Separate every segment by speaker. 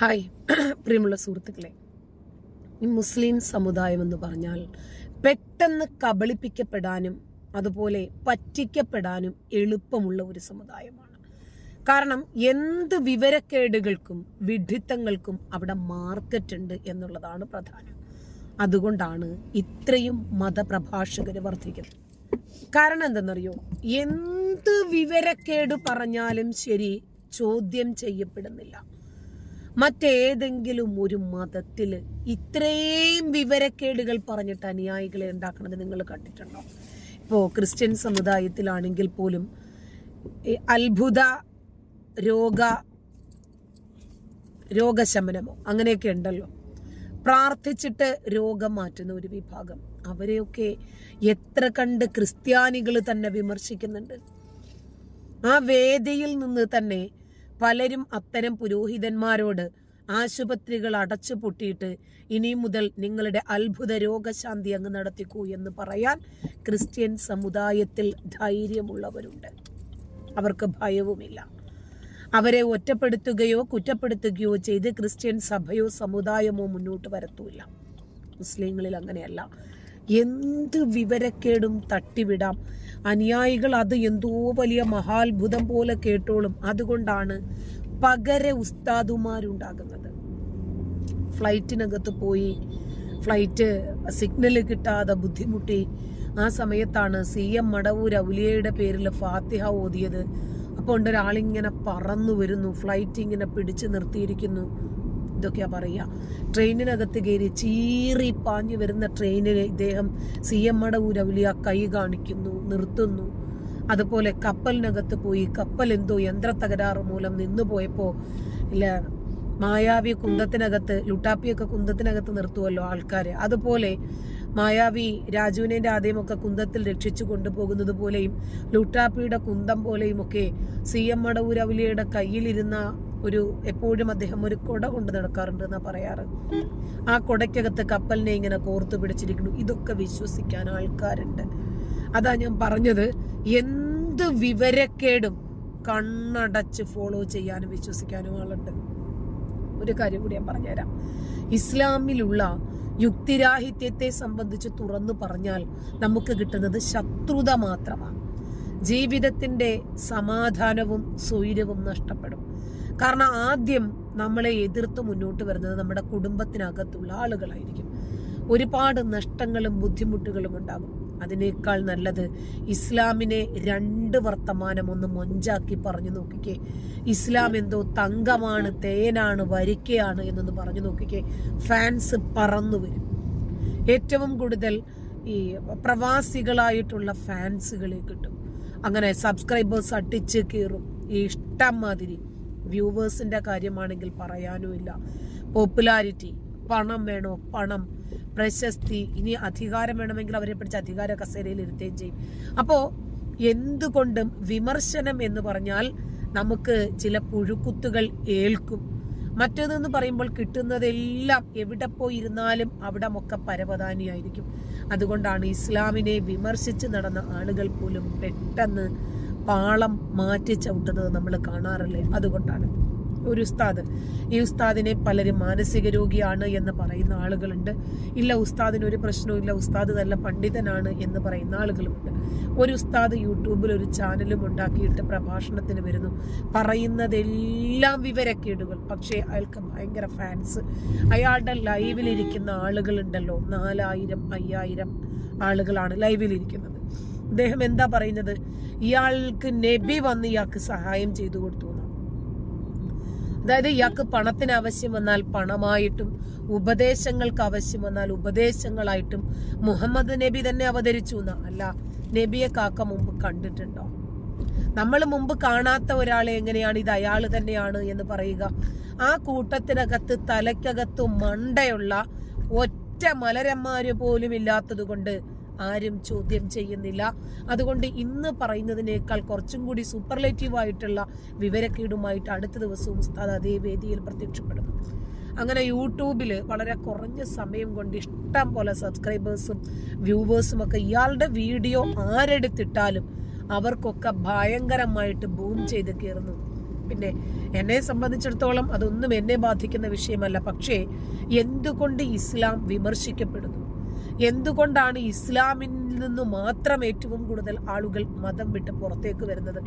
Speaker 1: Hi പ്രിയമുള്ള സുഹൃത്തുക്കളെ. ഈ മുസ്ലിം സമുദായം എന്ന് പറഞ്ഞാൽ പെട്ടെന്ന് കബളിപ്പിക്കപ്പെടാനും അതുപോലെ പറ്റിക്കപ്പെടാനും എളുപ്പമുള്ള ഒരു സമുദായമാണ്. കാരണം എന്ത് വിവരക്കേടുകൾക്കും വിഡിത്തങ്ങൾക്കും അവിടെ മാർക്കറ്റ് ഉണ്ട് എന്നുള്ളതാണ് പ്രധാനം. അതുകൊണ്ടാണ് ഇത്രയും മതപ്രഭാഷകർ വർദ്ധിക്കുന്നത്. കാരണം എന്തെന്നറിയോ? എന്ത് വിവരക്കേട് പറഞ്ഞാലും ശരി ചോദ്യം ചെയ്യപ്പെടുന്നില്ല. മറ്റേതെങ്കിലും ഒരു മതത്തിൽ ഇത്രയും വിവരക്കേടുകൾ പറഞ്ഞിട്ട് അനുയായികളെ ഉണ്ടാക്കുന്നത് നിങ്ങൾ കണ്ടിട്ടുണ്ടോ? ഇപ്പോൾ ക്രിസ്ത്യൻ സമുദായത്തിലാണെങ്കിൽ പോലും അത്ഭുത രോഗ രോഗശമനമോ അങ്ങനെയൊക്കെ ഉണ്ടല്ലോ. പ്രാർത്ഥിച്ചിട്ട് രോഗം മാറ്റുന്ന ഒരു വിഭാഗം. അവരെയൊക്കെ എത്ര കണ്ട് ക്രിസ്ത്യാനികൾ തന്നെ വിമർശിക്കുന്നുണ്ട്. ആ വേദിയിൽ നിന്ന് തന്നെ പലരും അത്തരം പുരോഹിതന്മാരോട് ആശുപത്രികൾ അടച്ചു പൊട്ടിയിട്ട് ഇനി മുതൽ നിങ്ങളുടെ അത്ഭുത രോഗശാന്തി അങ്ങ് നടത്തിക്കൂ എന്ന് പറയാൻ ക്രിസ്ത്യൻ സമുദായത്തിൽ ധൈര്യമുള്ളവരുണ്ട്. അവർക്ക് ഭയവുമില്ല. അവരെ ഒറ്റപ്പെടുത്തുകയോ കുറ്റപ്പെടുത്തുകയോ ചെയ്ത് ക്രിസ്ത്യൻ സഭയോ സമുദായമോ മുന്നോട്ട് വരത്തൂല്ല. മുസ്ലിങ്ങളിൽ അങ്ങനെയല്ല. എന്ത് വിവരക്കേടും തട്ടിവിടാം. അനുയായികൾ അത് എന്തോ വലിയ മഹാത്ഭുതം പോലെ കേട്ടോളും. അതുകൊണ്ടാണ് പകര ഉസ്താദുമാരുണ്ടാകുന്നത്. ഫ്ലൈറ്റിനകത്ത് പോയി ഫ്ലൈറ്റ് സിഗ്നൽ കിട്ടാതെ ബുദ്ധിമുട്ടി. ആ സമയത്താണ് സി എം മടവൂർ ഔലിയയുടെ പേരിൽ ഫാത്തിഹ ഓതിയത്. അപ്പോൾ ഉണ്ട് ഒരാളിങ്ങനെ പറന്നു വരുന്നു. ഫ്ലൈറ്റ് ഇങ്ങനെ പിടിച്ചു നിർത്തിയിരിക്കുന്നു. ഇതൊക്കെയാ പറയുക. ട്രെയിനിനകത്ത് കയറി ചീറി പാഞ്ഞു വരുന്ന ട്രെയിനിൽ ഇദ്ദേഹം സി എം മടവൂർ ഔലിയ കൈ കാണിക്കുന്നു. നിർത്തുന്നു. അതുപോലെ കപ്പലിനകത്ത് പോയി കപ്പൽ എന്തോ യന്ത്ര തകരാറ് മൂലം നിന്നു പോയപ്പോൾ ഇല്ല മായാവി കുന്തത്തിനകത്ത് ലുട്ടാപ്പിയൊക്കെ കുന്തത്തിനകത്ത് നിർത്തുമല്ലോ ആൾക്കാരെ. അതുപോലെ മായാവി രാജുവിനെ ആദ്യമൊക്കെ കുന്തത്തിൽ രക്ഷിച്ചു കൊണ്ടുപോകുന്നത് പോലെയും ലുട്ടാപ്പിയുടെ കുന്തം പോലെയും ഒക്കെ സി എം മടവൂരവലിയുടെ കയ്യിലിരുന്ന ഒരു എപ്പോഴും അദ്ദേഹം ഒരു കൊട കൊണ്ട് നടക്കാറുണ്ട് എന്നാ പറയാറ്. ആ കൊടയ്ക്കകത്ത് കപ്പലിനെ ഇങ്ങനെ കോർത്തു പിടിച്ചിരിക്കുന്നു. ഇതൊക്കെ വിശ്വസിക്കാൻ ആൾക്കാരുണ്ട്. അതാ ഞാൻ പറഞ്ഞത് എന്ത് വിവരക്കേടും കണ്ണടച്ച് ഫോളോ ചെയ്യാനും വിശ്വസിക്കാനും ആളുണ്ട്. ഒരു കാര്യം കൂടി ഞാൻ പറഞ്ഞുതരാം. ഇസ്ലാമിലുള്ള യുക്തിരാഹിത്യത്തെ സംബന്ധിച്ച് തുറന്നു പറഞ്ഞാൽ നമുക്ക് കിട്ടുന്നത് ശത്രുത മാത്രമാണ്. ജീവിതത്തിന്റെ സമാധാനവും സ്വൈര്യവും നഷ്ടപ്പെടും. കാരണം ആദ്യം നമ്മളെ എതിർത്ത് മുന്നോട്ട് വരുന്നത് നമ്മുടെ കുടുംബത്തിനകത്തുള്ള ആളുകളായിരിക്കും. ഒരുപാട് നഷ്ടങ്ങളും ബുദ്ധിമുട്ടുകളും ഉണ്ടാകും. അതിനേക്കാൾ നല്ലത് ഇസ്ലാമിനെ രണ്ട് വർത്തമാനം ഒന്ന് മൊഞ്ചാക്കി പറഞ്ഞു നോക്കിക്കേ. ഇസ്ലാം എന്തോ തങ്കമാണ് തേനാണ് വരിക്കയാണ് എന്നൊന്ന് പറഞ്ഞു നോക്കിക്കേ. ഫാൻസ് പറന്നു വരും. ഏറ്റവും കൂടുതൽ ഈ പ്രവാസികളായിട്ടുള്ള ഫാൻസുകളെ കിട്ടും. അങ്ങനെ സബ്സ്ക്രൈബേഴ്സ് അടിച്ച് കീറും. ഈ ഇഷ്ടം മാതിരി വ്യൂവേഴ്സിന്റെ കാര്യമാണെങ്കിൽ പറയാനുമില്ല. പോപ്പുലാരിറ്റി പണം വേണോ? പണം. പ്രശസ്തി. ഇനി അധികാരം വേണമെങ്കിൽ അവരെ പിടിച്ച് അധികാര കസേരയിൽ ഇരുത്തുകയും ചെയ്യും. അപ്പോൾ എന്തുകൊണ്ടും വിമർശനം എന്ന് പറഞ്ഞാൽ നമുക്ക് ചില പുഴുക്കുത്തുകൾ ഏൽക്കും. മറ്റേതെന്ന് പറയുമ്പോൾ കിട്ടുന്നതെല്ലാം എവിടെ പോയിരുന്നാലും അവിടെ ഒക്കെ പരവതാനിയായിരിക്കും. അതുകൊണ്ടാണ് ഇസ്ലാമിനെ വിമർശിച്ച് നടന്ന ആളുകൾ പോലും പെട്ടെന്ന് പാളം മാറ്റി ചവിട്ടുന്നത് നമ്മൾ കാണാറില്ലേ? അതുകൊണ്ടാണ്. ഒരു ഉസ്താദ്. ഈ ഉസ്താദിനെ പലരും മാനസിക രോഗിയാണ് എന്ന് പറയുന്ന ആളുകളുണ്ട്. ഇല്ല ഉസ്താദിന് ഒരു പ്രശ്നവും ഇല്ല ഉസ്താദ് നല്ല പണ്ഡിതനാണ് എന്ന് പറയുന്ന ആളുകളുമുണ്ട്. ഒരു ഉസ്താദ് യൂട്യൂബിൽ ഒരു ചാനലും ഉണ്ടാക്കിയിട്ട് പ്രഭാഷണത്തിന് വരുന്നു. പറയുന്നതെല്ലാം വിവരക്കേടുകൾ. പക്ഷേ അയാൾക്ക് ഭയങ്കര ഫാൻസ്. അയാളുടെ ലൈവിലിരിക്കുന്ന ആളുകളുണ്ടല്ലോ. നാലായിരം അയ്യായിരം ആളുകളാണ് ലൈവിലിരിക്കുന്നത്. അദ്ദേഹം എന്താ പറയുന്നത്? ഇയാൾക്ക് നബി വന്ന് ഇയാൾക്ക് സഹായം ചെയ്തു കൊടുത്തു അതായത് ഇയാൾക്ക് പണത്തിന് ആവശ്യം വന്നാൽ പണമായിട്ടും ഉപദേശങ്ങൾക്ക് ആവശ്യം വന്നാൽ ഉപദേശങ്ങളായിട്ടും മുഹമ്മദ് നബി തന്നെ അവതരിച്ചു എന്നാ. അല്ല നബിയെ കാക്ക മുമ്പ് കണ്ടിട്ടുണ്ടോ? നമ്മൾ മുമ്പ് കാണാത്ത ഒരാളെ എങ്ങനെയാണ്? ഇത് അയാൾ തന്നെയാണ് എന്ന് പറയുക. ആ കൂട്ടത്തിനകത്ത് തലയ്ക്കകത്ത് മണ്ടയുള്ള ഒറ്റ മലരന്മാര് പോലും ഇല്ലാത്തത് കൊണ്ട് ആരും ചോദ്യം ചെയ്യുന്നില്ല. അതുകൊണ്ട് ഇന്ന് പറയുന്നതിനേക്കാൾ കുറച്ചും കൂടി സൂപ്പർലേറ്റീവായിട്ടുള്ള വിവരക്കേടുമായിട്ട് അടുത്ത ദിവസവും ഉസ്താദ് അതേ വേദിയിൽ പ്രത്യക്ഷപ്പെടും. അങ്ങനെ യൂട്യൂബിൽ വളരെ കുറഞ്ഞ സമയം കൊണ്ട് ഇഷ്ടം പോലെ സബ്സ്ക്രൈബേഴ്സും വ്യൂവേഴ്സും ഒക്കെ ഇയാളുടെ വീഡിയോ ആരെടുത്തിട്ടാലും അവർക്കൊക്കെ ഭയങ്കരമായിട്ട് ബൂം ചെയ്ത് കയറുന്നു. പിന്നെ എന്നെ സംബന്ധിച്ചിടത്തോളം അതൊന്നും എന്നെ ബാധിക്കുന്ന വിഷയമല്ല. പക്ഷേ എന്തുകൊണ്ട് ഇസ്ലാം വിമർശിക്കപ്പെടുന്നു? എന്തുകൊണ്ടാണ് ഇസ്ലാമിൽ നിന്ന് മാത്രം ഏറ്റവും കൂടുതൽ ആളുകൾ മതം വിട്ട് പുറത്തേക്ക് വരുന്നത്?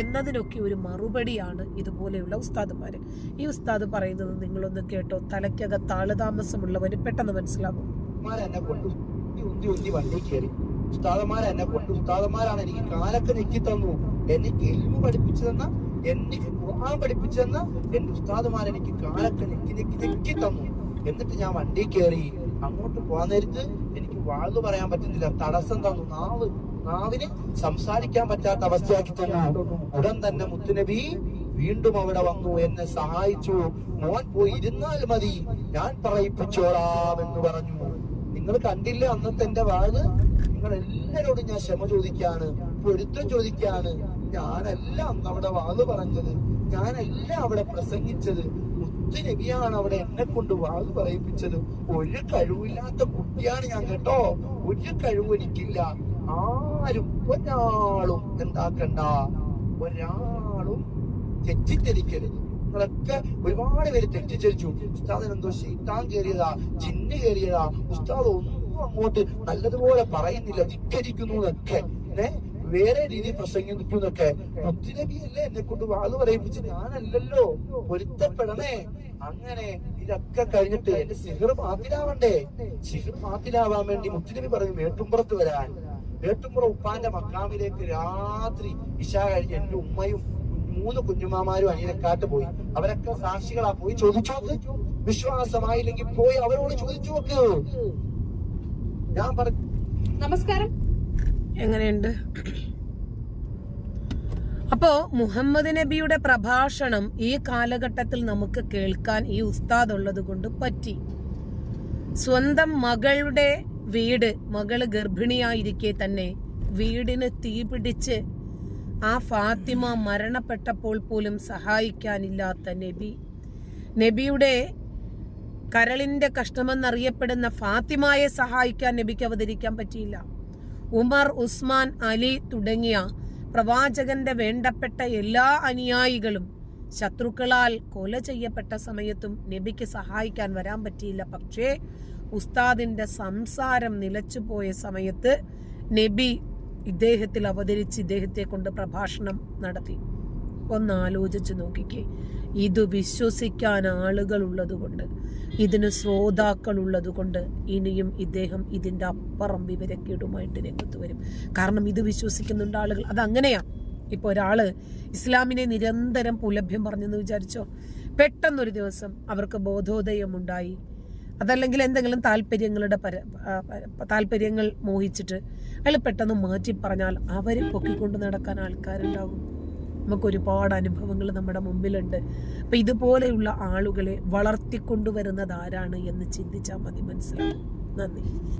Speaker 1: എന്നതിനൊക്കെ ഒരു മറുപടിയാണ് ഇതുപോലെയുള്ള ഉസ്താദുമാർ ഈ ഉസ്താദ് പറയുന്നത് നിങ്ങളൊന്ന് കേട്ടോ. തലയ്ക്കകത്ത് താളതാമസമുള്ളവന് പെട്ടെന്ന് മനസ്സിലാകും.
Speaker 2: ഉന്തി ഉന്തി വണ്ടി കയറി. ഉസ്താദന്മാർ എന്നെ കൊണ്ട് ഉസ്താദന്മാരാണ് എനിക്ക് കാലൊക്കെ നെക്കി തന്നു. എനിക്ക് എൽമു പഠിപ്പിച്ചു തന്ന എനിക്ക് ഖുർആൻ പഠിപ്പിച്ചു തന്ന എന്റെ ഉസ്താദന്മാർ എനിക്ക് കാലൊക്കെ നെക്കി നെക്കി നെക്കി തന്നു. എന്നിട്ട് ഞാൻ വണ്ടി കയറി അങ്ങോട്ട് പോകാൻ നേരത്ത് എനിക്ക് വാഴ്ന്നു പറയാൻ പറ്റുന്നില്ല. തടസ്സം തന്നു. നാവ് നാവിന് സംസാരിക്കാൻ പറ്റാത്ത അവസ്ഥയാക്കി തന്നു ഉടൻ തന്നെ മുത്തുനബി വീണ്ടും അവിടെ വന്നു. എന്നെ സഹായിച്ചു. മോൻ പോയി ഇരുന്നാൽ മതി. ഞാൻ പറയിപ്പിച്ചോളാം എന്ന് പറഞ്ഞു. നിങ്ങൾ കണ്ടില്ല അന്നത്തെ എന്റെ വാഴ് നിങ്ങൾ എല്ലാരോടും ഞാൻ ക്ഷമ ചോദിക്കാണ് പൊരുത്തം ചോദിക്കാണ് ഞാനല്ല അന്ന് അവിടെ വാൾ പറഞ്ഞത്. ഞാനല്ല അവിടെ പ്രസംഗിച്ചത്. മുത്ത് നബിയാണ് അവിടെ എന്നെ കൊണ്ട് വാത് പറയിപ്പിച്ചത്. ഒരു കഴിവില്ലാത്ത കുട്ടിയാണ് ഞാൻ കേട്ടോ. ഒരു കഴിവ് എനിക്കില്ല. ആരും ഒരാളും എന്താക്കണ്ട. ഒരാളും തെറ്റിദ്ധരിക്കരുത്. നിങ്ങളൊക്കെ ഒരുപാട് പേര് തെറ്റിദ്ധരിച്ചു. ഉസ്താദിന് എന്തോ ശീത്താൻ കയറിയതാ ചിന്ന കയറിയതാ. ഉസ്താദ് ഒന്നും അങ്ങോട്ട് നല്ലതുപോലെ പറയുന്നില്ല ധിക്കരിക്കുന്നു എന്നൊക്കെ. ഏ? വേറെ രീതിയിൽ പ്രസംഗിക്കുന്നൊക്കെ. മുത്തുനബിയല്ലേ എന്നെ കൊണ്ട് വാത് പറയിപ്പിച്ച് ഞാനല്ലല്ലോ. പൊരുത്തപ്പെടണേ. അങ്ങനെ ഇതൊക്കെ കഴിഞ്ഞിട്ട് എന്റെ സിഹർ മാത്തിലാവണ്ടേ? സിഹർ മാത്തിലാവാൻ വേണ്ടി മുത്തുനബി പറയും വേട്ടുംപുറത്ത് വരാൻ. വേട്ടുംപുറം ഉപ്പാന്റെ മക്കാമിലേക്ക് രാത്രി ഇശ കഴിഞ്ഞ് എന്റെ ഉമ്മയും മൂന്ന് കുഞ്ഞുമാമാരും അനിയനക്കാട്ട് പോയി. അവരൊക്കെ സാക്ഷികളാ പോയി ചോദിച്ചു. വിശ്വാസമായില്ലെങ്കിൽ പോയി അവരോട് ചോദിച്ചു നോക്ക്. ഞാൻ പറഞ്ഞു
Speaker 3: നമസ്കാരം.
Speaker 1: എങ്ങനെയുണ്ട്? അപ്പോ മുഹമ്മദ് നബിയുടെ പ്രഭാഷണം ഈ കാലഘട്ടത്തിൽ നമുക്ക് കേൾക്കാൻ ഈ ഉസ്താദ് ഉള്ളത് കൊണ്ട് പറ്റി. സ്വന്തം മകളുടെ വീട് മകൾ ഗർഭിണിയായിരിക്കെ തന്നെ വീടിന് തീപിടിച്ച് ആ ഫാത്തിമ മരണപ്പെട്ടപ്പോൾ പോലും സഹായിക്കാനില്ലാത്ത നബി. നബിയുടെ കരളിന്റെ കഷ്ടമെന്നറിയപ്പെടുന്ന ഫാത്തിമയെ സഹായിക്കാൻ നബിക്ക് അവതരിക്കാൻ പറ്റിയില്ല. ഉമർ ഉസ്മാൻ അലി തുടങ്ങിയ പ്രവാചകന്റെ വേണ്ടപ്പെട്ട എല്ലാ അനുയായികളും ശത്രുക്കളാൽ കൊല ചെയ്യപ്പെട്ട സമയത്തും നബിക്ക് സഹായിക്കാൻ വരാൻ പറ്റിയില്ല. പക്ഷേ ഉസ്താദിന്റെ സംസാരം നിലച്ചുപോയ സമയത്ത് നബി ഇദ്ദേഹത്തിൽ അവതരിച്ച് ഇദ്ദേഹത്തെ കൊണ്ട് പ്രഭാഷണം നടത്തി. ഒന്ന് ആലോചിച്ച് നോക്കിക്കേ. ഇത് വിശ്വസിക്കാൻ ആളുകൾ ഉള്ളതുകൊണ്ട് ഇതിന് ശ്രോതാക്കൾ ഉള്ളതുകൊണ്ട് ഇനിയും ഇദ്ദേഹം ഇതിന്റെ അപ്പുറം വിവരക്കേടുമായിട്ട് രംഗത്ത് വരും. കാരണം ഇത് വിശ്വസിക്കുന്നുണ്ട് ആളുകൾ. അതങ്ങനെയാ ഇപ്പൊ ഒരാൾ ഇസ്ലാമിനെ നിരന്തരം പുലഭ്യം പറഞ്ഞെന്ന് വിചാരിച്ചോ? പെട്ടെന്നൊരു ദിവസം അവർക്ക് ബോധോദയം ഉണ്ടായി അതല്ലെങ്കിൽ എന്തെങ്കിലും താല്പര്യങ്ങളുടെ പര താല്പര്യങ്ങൾ മോഹിച്ചിട്ട് അയാൾ പെട്ടെന്ന് മാറ്റി പറഞ്ഞാൽ അവരെ പൊക്കിക്കൊണ്ട് നടക്കാൻ ആൾക്കാരുണ്ടാകും. നമുക്ക് ഒരുപാട് അനുഭവങ്ങൾ നമ്മുടെ മുമ്പിലുണ്ട്. അപ്പം ഇതുപോലെയുള്ള ആളുകളെ വളർത്തിക്കൊണ്ടുവരുന്നത് ആരാണ് എന്ന് ചിന്തിച്ചാൽ മതി മനസ്സിലാവും. നന്ദി.